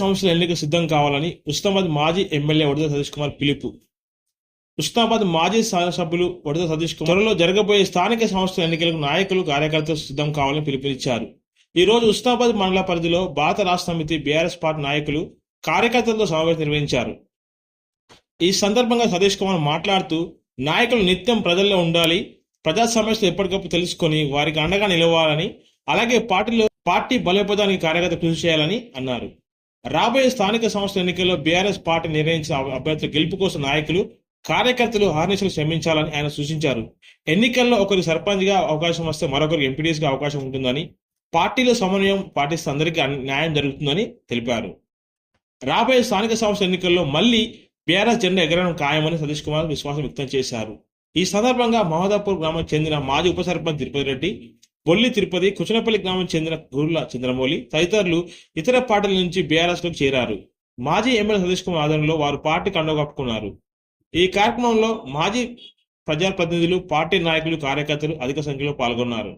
సంస్థల ఎన్నిక సిద్ధం కావాలని ఉస్మానాబాద్ మాజీ ఎమ్మెల్యే వడద సతీష్ కుమార్ పిలుపు. ఉస్మానాబాద్ మాజీ శాసనసభ్యులు వడద సతీష్ కుమార్ త్వరలో జరగబోయే స్థానిక సంస్థల ఎన్నికలకు నాయకులు కార్యకర్తలు సిద్ధం కావాలని పిలుపునిచ్చారు. ఈ రోజు ఉస్మానాబాద్ మండల పరిధిలో భారత రాష్ట్ర సమితి బీఆర్ఎస్ పార్టీ నాయకులు కార్యకర్తలతో సమావేశం నిర్వహించారు. ఈ సందర్భంగా సతీష్ కుమార్ మాట్లాడుతూ నాయకులు నిత్యం ప్రజల్లో ఉండాలి ప్రజా సమస్యలు ఎప్పటికప్పుడు తెలుసుకొని వారికి అండగా నిలవాలని అలాగే పార్టీలో పార్టీ బలోపేతానికి కార్యకర్త కృషి చేయాలని అన్నారు. రాబోయే స్థానిక సంస్థల ఎన్నికల్లో బీఆర్ఎస్ పార్టీ నిర్ణయించిన అభ్యర్థుల గెలుపు కోసం నాయకులు కార్యకర్తలు హార్నిషలు శ్రమించాలని ఆయన సూచించారు. ఎన్నికల్లో ఒకరు సర్పంచ్గా అవకాశం వస్తే మరొకరు ఎంపీడీస్గా అవకాశం ఉంటుందని పార్టీలో సమన్వయం పాటిస్తే అందరికీ న్యాయం జరుగుతుందని తెలిపారు. రాబోయే స్థానిక సంస్థ ఎన్నికల్లో మళ్ళీ బీఆర్ఎస్ జెండా ఎగరడం ఖాయమని సతీష్ కుమార్ విశ్వాసం వ్యక్తం చేశారు. ఈ సందర్భంగా మహదాపూర్ గ్రామం చెందిన మాజీ ఉప సర్పంచ్ తిరుపతి రెడ్డి బొల్లి తిరుపతి కుచనపల్లి గ్రామం చెందిన గురుల చంద్రమౌళి తదితరులు ఇతర పార్టీల నుంచి బీఆర్ఎస్ చేరారు. మాజీ ఎమ్మెల్యే సతీష్ కుమార్ ఆధ్వర్యంలో వారు పార్టీ కండగప్పుకున్నారు ఈ కార్యక్రమంలో మాజీ ప్రజాప్రతినిధులు పార్టీ నాయకులు కార్యకర్తలు అధిక సంఖ్యలో పాల్గొన్నారు.